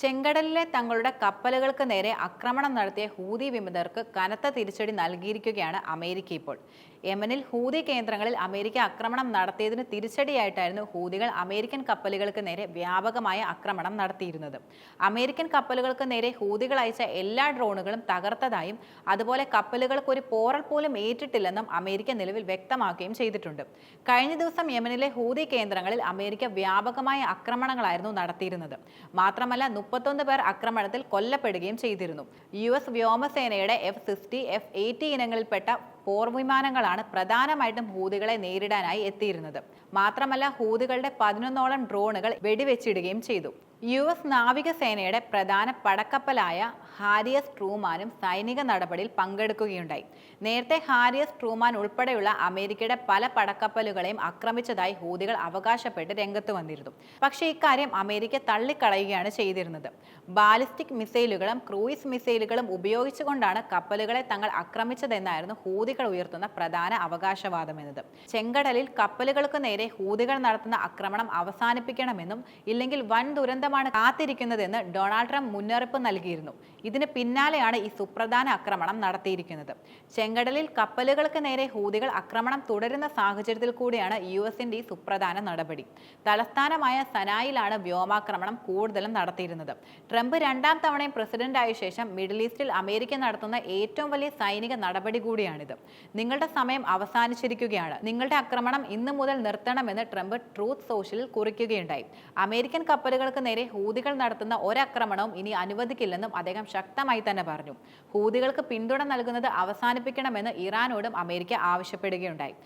ചെങ്കടലിലെ തങ്ങളുടെ കപ്പലുകൾക്ക് നേരെ ആക്രമണം നടത്തിയ ഹൂതി വിമതർക്ക് കനത്ത തിരിച്ചടി നൽകിയിരിക്കുകയാണ് അമേരിക്ക ഇപ്പോൾ. യമനിൽ ഹൂതി കേന്ദ്രങ്ങളിൽ അമേരിക്ക ആക്രമണം നടത്തിയതിന് തിരിച്ചടിയായിട്ടായിരുന്നു ഹൂതികൾ അമേരിക്കൻ കപ്പലുകൾക്ക് നേരെ വ്യാപകമായ ആക്രമണം നടത്തിയിരുന്നത്. അമേരിക്കൻ കപ്പലുകൾക്ക് നേരെ ഹൂതികൾ അയച്ച എല്ലാ ഡ്രോണുകളും തകർത്തതായും അതുപോലെ കപ്പലുകൾക്ക് ഒരു പോറൽ പോലും ഏറ്റിട്ടില്ലെന്നും അമേരിക്ക നിലവിൽ വ്യക്തമാക്കുകയും ചെയ്തിട്ടുണ്ട്. കഴിഞ്ഞ ദിവസം യമനിലെ ഹൂതി കേന്ദ്രങ്ങളിൽ അമേരിക്ക വ്യാപകമായ ആക്രമണങ്ങളായിരുന്നു നടത്തിയിരുന്നത്. മാത്രമല്ല മുപ്പത്തൊന്ന് പേർ ആക്രമണത്തിൽ കൊല്ലപ്പെടുകയും ചെയ്തിരുന്നു. യു എസ് വ്യോമസേനയുടെ എഫ് സിക്സ്റ്റി എഫ് എയ്റ്റി ഇനങ്ങളിൽപ്പെട്ട പോർവിമാനങ്ങളാണ് പ്രധാനമായിട്ടും ഹൂതികളെ നേരിടാനായി എത്തിയിരുന്നത്. മാത്രമല്ല ഹൂതികളുടെ പതിനൊന്നോളം ഡ്രോണുകൾ വെടിവെച്ചിടുകയും ചെയ്തു. യു എസ് നാവികസേനയുടെ പ്രധാന പടക്കപ്പലായ ഹാരിയസ് ട്രൂമാനും സൈനിക നടപടിയിൽ പങ്കെടുക്കുകയുണ്ടായി. നേരത്തെ ഹാരിയസ് ട്രൂമാൻ ഉൾപ്പെടെയുള്ള അമേരിക്കയുടെ പല പടക്കപ്പലുകളെയും ആക്രമിച്ചതായി ഹൂതികൾ അവകാശപ്പെട്ട് രംഗത്ത് വന്നിരുന്നു. പക്ഷേ ഇക്കാര്യം അമേരിക്ക തള്ളിക്കളയുകയാണ് ചെയ്തിരുന്നത്. ബാലിസ്റ്റിക് മിസൈലുകളും ക്രൂയിസ് മിസൈലുകളും ഉപയോഗിച്ചുകൊണ്ടാണ് കപ്പലുകളെ തങ്ങൾ ആക്രമിച്ചതെന്നായിരുന്നു ഹൂതികൾ ഉയർത്തുന്ന പ്രധാന അവകാശവാദം എന്നത് ചെങ്കടലിൽ കപ്പലുകൾക്ക് നേരെ ഹൂതികൾ നടത്തുന്ന ആക്രമണം അവസാനിപ്പിക്കണമെന്നും ഇല്ലെങ്കിൽ വൻ ദുരന്തമാണ് കാത്തിരിക്കുന്നതെന്ന് ഡൊണാൾഡ് ട്രംപ് മുന്നറിയിപ്പ് നൽകിയിരുന്നു. ഇതിന് പിന്നാലെയാണ് ഈ സുപ്രധാന ആക്രമണം നടത്തിയിരിക്കുന്നത്. ചെങ്കടലിൽ കപ്പലുകൾക്ക് നേരെ ഹൂതികൾ ആക്രമണം തുടരുന്ന സാഹചര്യത്തിൽ കൂടിയാണ് യു എസിന്റെ ഈ സുപ്രധാന നടപടി. തലസ്ഥാനമായ സനായിലാണ് വ്യോമാക്രമണം കൂടുതലും നടത്തിയിരുന്നത്. ട്രംപ് രണ്ടാം തവണയും പ്രസിഡന്റായ ശേഷം മിഡിൽ ഈസ്റ്റിൽ അമേരിക്ക നടത്തുന്ന ഏറ്റവും വലിയ സൈനിക നടപടി കൂടിയാണിത്. നിങ്ങളുടെ സമയം അവസാനിച്ചിരിക്കുകയാണ്. നിങ്ങളുടെ ആക്രമണം ഇന്നു മുതൽ നിർത്തണമെന്ന് ട്രംപ് ട്രൂത്ത് സോഷ്യലിൽ കുറിക്കുകയുണ്ടായി. അമേരിക്കൻ കപ്പലുകൾക്ക് നേരെ ഹൂതികൾ നടത്തുന്ന ഒരാക്രമണവും ഇനി അനുവദിക്കില്ലെന്നും അദ്ദേഹം ശക്തമായി തന്നെ പറഞ്ഞു. ഹൂതികൾക്ക് പിന്തുണ നൽകുന്നത് അവസാനിപ്പിക്കണമെന്ന് ഇറാനോടും അമേരിക്ക ആവശ്യപ്പെടുകയുണ്ടായി.